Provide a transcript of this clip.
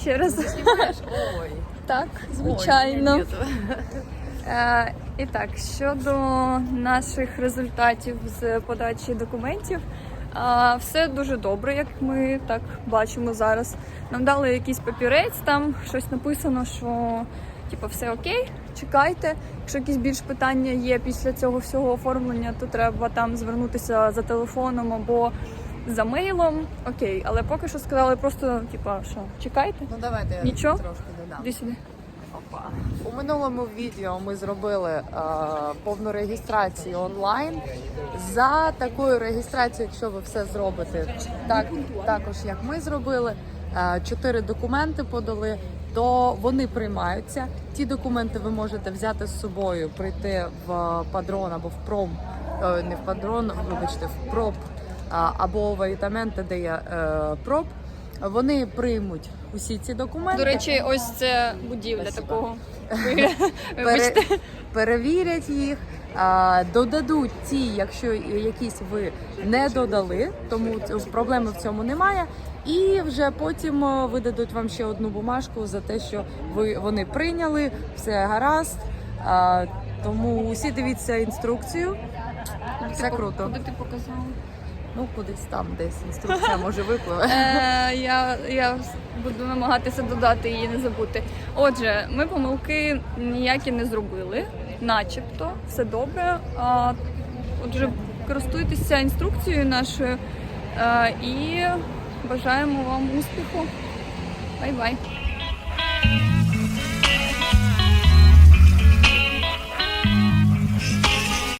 ще раз. Ой. Так, звичайно. Е, і так, щодо наших результатів з подачі документів, е, все дуже добре, як ми так бачимо зараз. Нам дали якийсь папірець, там щось написано, що типу, все окей, чекайте. Якщо якісь більш питання є після цього всього оформлення, то треба там звернутися за телефоном або за мейлом. Окей, але поки що сказали просто, типу, що чекайте. Ну давайте я Нічого? трошки додам. Іди сюди. Опа. У минулому відео ми зробили е, повну реєстрацію онлайн. За такою реєстрацією, якщо ви все зробите, так також як ми зробили, е, чотири документи подали. То вони приймаються. Ті документи ви можете взяти з собою, прийти в падрон або в пром, е, не в падрон, вибачте, в проб а, або в айтаменте, де є е, проб. Вони приймуть усі ці документи. До речі, ось це будівля Спасибо. такого. Пере, перевірять їх, додадуть ті, якщо якісь ви не додали, тому проблеми в цьому немає. І вже потім видадуть вам ще одну бумажку за те, що ви вони прийняли, все гаразд. Тому усі дивіться інструкцію. Це круто. Куди ти показала? Ну кудись там десь інструкція може випливе. Е, я, я буду намагатися додати її, не забути. Отже, ми помилки ніякі не зробили, начебто, все добре. А, отже, користуйтеся інструкцією нашою е, і бажаємо вам успіху. Бай-бай!